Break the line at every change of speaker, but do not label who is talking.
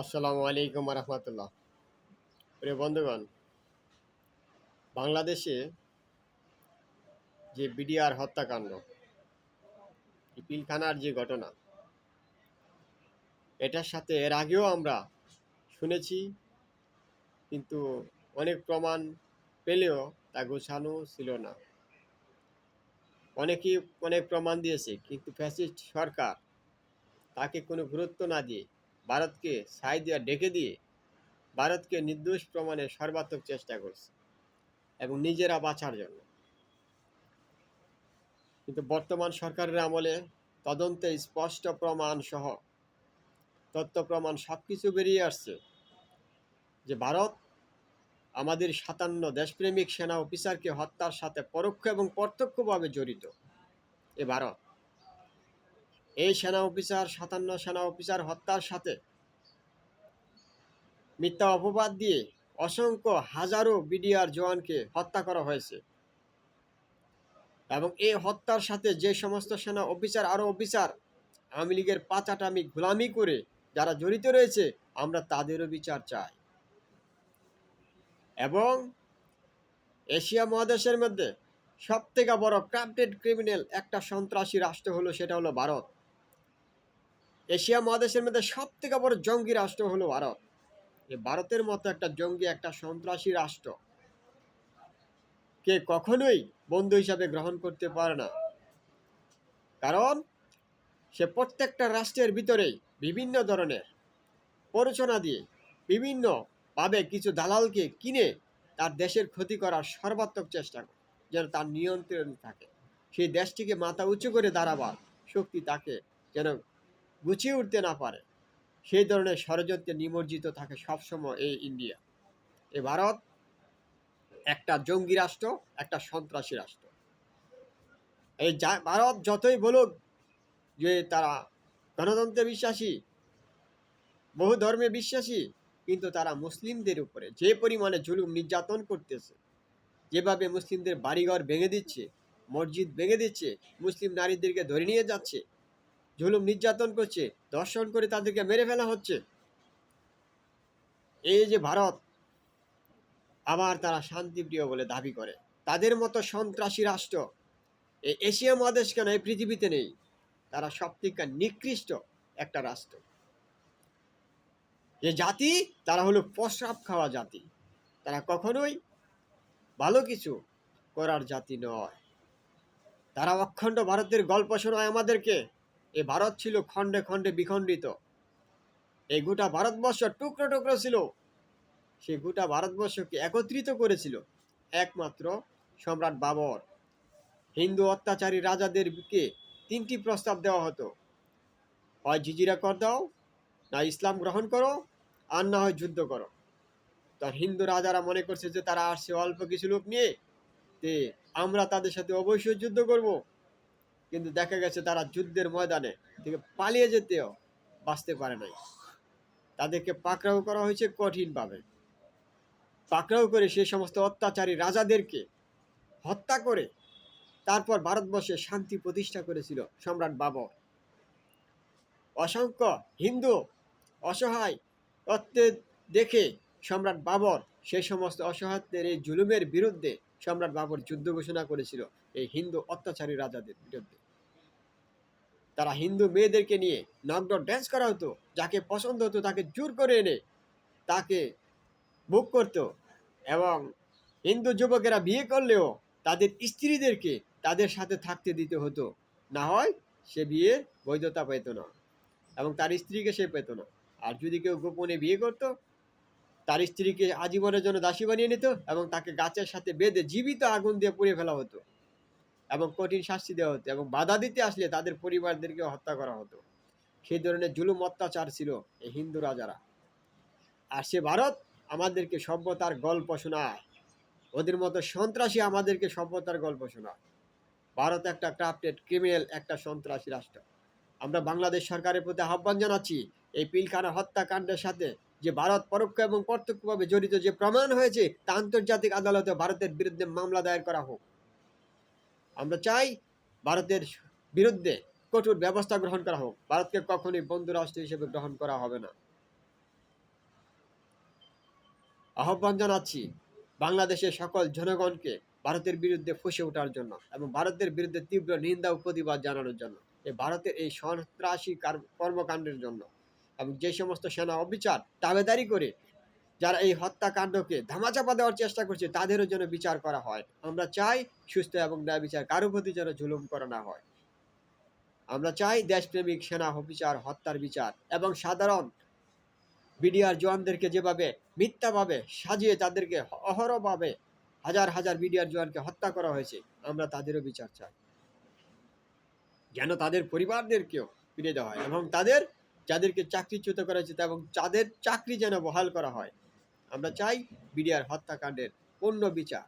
আসসালামু আলাইকুম রহমতুল্লাহ প্রিয় বন্ধুগণ, বাংলাদেশে যে বিডিআর হত্যাকাণ্ড পিলখানার যে ঘটনা, এটার সাথে এর আগেও আমরা শুনেছি, কিন্তু অনেক প্রমাণ পেলেও তা গোছানো ছিল না। অনেকেই অনেক প্রমাণ দিয়েছে, কিন্তু ফ্যাসিস্ট সরকার তাকে কোনো গুরুত্ব না দিয়ে ভারতকে সাই দিয়ে ডেকে দিয়ে ভারতকে নির্দোষ প্রমাণের সর্বাত্মক চেষ্টা করছে এবং নিজেরা বাঁচার জন্য। কিন্তু বর্তমান সরকারের আমলে তদন্তে স্পষ্ট প্রমাণ সহ তথ্য প্রমাণ সব কিছু বেরিয়ে আসছে যে ভারত আমাদের সাতান্ন দেশপ্রেমিক সেনা অফিসারকে হত্যার সাথে পরোক্ষ এবং প্রত্যক্ষভাবে জড়িত। এ ভারত। এই সেনা অফিসার, সাতান্ন সেনা অফিসার হত্যার সাথে মিথ্যা অপবাদ দিয়ে অসংখ্য হাজারো বিডিআর জওয়ানকে হত্যা করা হয়েছে। এবং এই হত্যার সাথে যে সমস্ত সেনা অফিসার আরও অফিসার, আওয়ামী লীগের পাচাটামি, গোলামি করে যারা জড়িত রয়েছে, আমরা তাদেরও বিচার চাই। এবং এশিয়া মহাদেশের মধ্যে সব থেকে বড় ক্রাফটেড ক্রিমিনাল একটা সন্ত্রাসী রাষ্ট্র হলো, সেটা হলো ভারত। এশিয়া মহাদেশের মধ্যে সব থেকে বড় জঙ্গি রাষ্ট্র হলো ভারত। এই ভারতের মতো একটা জঙ্গি, একটা সন্ত্রাসী রাষ্ট্র কে কখনোই বন্ধু হিসাবে গ্রহণ করতে পারে না। কারণ সে প্রত্যেকটা রাষ্ট্রের ভিতরেই বিভিন্ন ধরনের প্ররোচনা দিয়ে বিভিন্নভাবে কিছু দালালকে কিনে তার দেশের ক্ষতি করার সর্বাত্মক চেষ্টা করে, যেন তার নিয়ন্ত্রণ থাকে। সেই দেশটিকে মাথা উঁচু করে দাঁড়াবার শক্তি তাকে যেন গুছিয়ে উঠতে না পারে, সেই ধরনের ষড়যন্ত্রে নিমজ্জিত থাকে সবসময় এই ইন্ডিয়া। এ ভারত একটা জঙ্গি রাষ্ট্র, একটা সন্ত্রাসী রাষ্ট্র। এই ভারত যতই বলুক যে তারা গণতন্ত্রে বিশ্বাসী বহু ধর্মে বিশ্বাসী, কিন্তু তারা মুসলিমদের উপরে যে পরিমাণে জুলুম নির্যাতন করতেছে, যেভাবে মুসলিমদের বাড়িঘর ভেঙে দিচ্ছে, মসজিদ ভেঙে দিচ্ছে, মুসলিম নারীদেরকে ধরে নিয়ে যাচ্ছে জুলুম নির্যাতন করছে দর্শন করে তাদেরকে মেরে ফেলা হচ্ছে। এই যে ভারত আবার তারা শান্তিপ্রিয় বলে দাবি করে। তাদের মতো সন্ত্রাসী রাষ্ট্র, এই এশিয়া মহাদেশ কেন এই পৃথিবীতে নেই? তারা সব থেকে নিকৃষ্ট একটা রাষ্ট্র। যে জাতি, তারা হলো প্রস্রাব খাওয়া জাতি। তারা কখনোই ভালো কিছু করার জাতি নয়। তারা অখণ্ড ভারতের গল্প শোনায় আমাদেরকে। এ ভারত ছিল খণ্ডে খণ্ডে বিখণ্ডিত। এই গোটা ভারতবর্ষ টুকরো টুকরো ছিল। সেই গোটা ভারতবর্ষকে একত্রিত করেছিল একমাত্র সম্রাট বাবর। হিন্দু অত্যাচারী রাজাদেরকে তিনটি প্রস্তাব দেওয়া হতো। হয় জিজিরা কর দাও, না ইসলাম গ্রহণ করো, আর না হয় যুদ্ধ করো। তার হিন্দু রাজারা মনে করছে যে তারা আসছে অল্প কিছু লোক নিয়ে, তে আমরা তাদের সাথে অবশ্যই যুদ্ধ করব। কিন্তু দেখা গেছে তারা যুদ্ধের ময়দানে থেকে পালিয়ে যেতেও বাঁচতে পারে নাই। তাদেরকে পাকড়াও করা হয়েছে কঠিনভাবে। পাকড়াও করে সেই সমস্ত অত্যাচারী রাজাদেরকে হত্যা করে তারপর ভারতবর্ষে শান্তি প্রতিষ্ঠা করেছিল সম্রাট বাবর। অসংখ্য হিন্দু অসহায় অত্যাচার দেখে সম্রাট বাবর সেই সমস্ত অসহায়ত্বের এই জুলুমের বিরুদ্ধে সম্রাট বাবর যুদ্ধ ঘোষণা করেছিল এই হিন্দু অত্যাচারী রাজাদের বিরুদ্ধে। তারা হিন্দু মেয়েদেরকে নিয়ে নগ্ন ড্যান্স করা হতো, যাকে পছন্দ হতো তাকে জোর করে এনে তাকে বুক করতো এবং হিন্দু যুবকেরা বিয়ে করলেও তাদের স্ত্রীদেরকে তাদের সাথে থাকতে দিতে হতো। না হয় সে বিয়ের বৈধতা পেত না এবং তার স্ত্রীকে সে পেত না। আর যদি কেউ গোপনে বিয়ে করতো, তার স্ত্রীকে আজীবনের জন্য দাসী বানিয়ে নিত এবং তাকে গাছের সাথে বেঁধে জীবিত আগুন দিয়ে পুড়ে ফেলা হতো। এবং কঠিন শাস্তি দেওয়া হতো এবং বাধা দিতে আসলে তাদের পরিবারদেরকে হত্যা করা হতো। সেই ধরনের জুলুম অত্যাচার ছিল এই হিন্দু রাজারা। আর সে ভারত আমাদেরকে সভ্যতার গল্প শোনায়। ওদের মতো সন্ত্রাসী আমাদেরকে সভ্যতার গল্প শোনায়। ভারত একটা ক্রাফটেড ক্রিমিনাল একটা সন্ত্রাসী রাষ্ট্র। আমরা বাংলাদেশ সরকারের প্রতি আহ্বান জানাচ্ছি এই পিলখানা হত্যাকাণ্ডের সাথে যে ভারত পরোক্ষ এবং প্রত্যক্ষভাবে জড়িত যে প্রমাণ হয়েছে তা আন্তর্জাতিক আদালতে ভারতের বিরুদ্ধে মামলা দায়ের করা হোক। আমরা চাই ভারতের বিরুদ্ধে কঠোর ব্যবস্থা গ্রহণ করা হোক। ভারতকে কখনোই বন্ধু রাষ্ট্র হিসেবে গ্রহণ করা হবে না। আহ্বান জানাচ্ছি বাংলাদেশের সকল জনগণকে ভারতের বিরুদ্ধে ফুসে ওঠার জন্য এবং ভারতের বিরুদ্ধে তীব্র নিন্দা ও প্রতিবাদ জানানোর জন্য এই ভারতের এই সন্ত্রাসী কর্মকাণ্ডের জন্য এবং যে সমস্ত সেনা অবিচার দাবেদারি করে যারা এই হত্যাকাণ্ডকে ধামাচাপা দেওয়ার চেষ্টা করছে, তাদেরও যেন বিচার করা হয়। আমরা চাই সুস্থ এবং ন্যায় বিচার কারও প্রতি যেন জুলুম করা না হয়। আমরা চাই দেশপ্রেমিক সেনা বিচার হত্যার বিচার এবং সাধারণ বিডিআর জওয়ানদেরকে যেভাবে মিথ্যাভাবে সাজিয়ে তাদেরকে অহরভাবে হাজার হাজার বিডিআর জওয়ানকে হত্যা করা হয়েছে, আমরা তাদেরও বিচার চাই। যেন তাদের পরিবারদেরকেও ফিরে দেওয়া হয় এবং তাদের, যাদেরকে চাকরিচ্যুত করা হয়েছে এবং তাদের চাকরি যেন বহাল করা হয় আমরা চাই বিডিআর হত্যাকাণ্ডের পূর্ণ বিচার।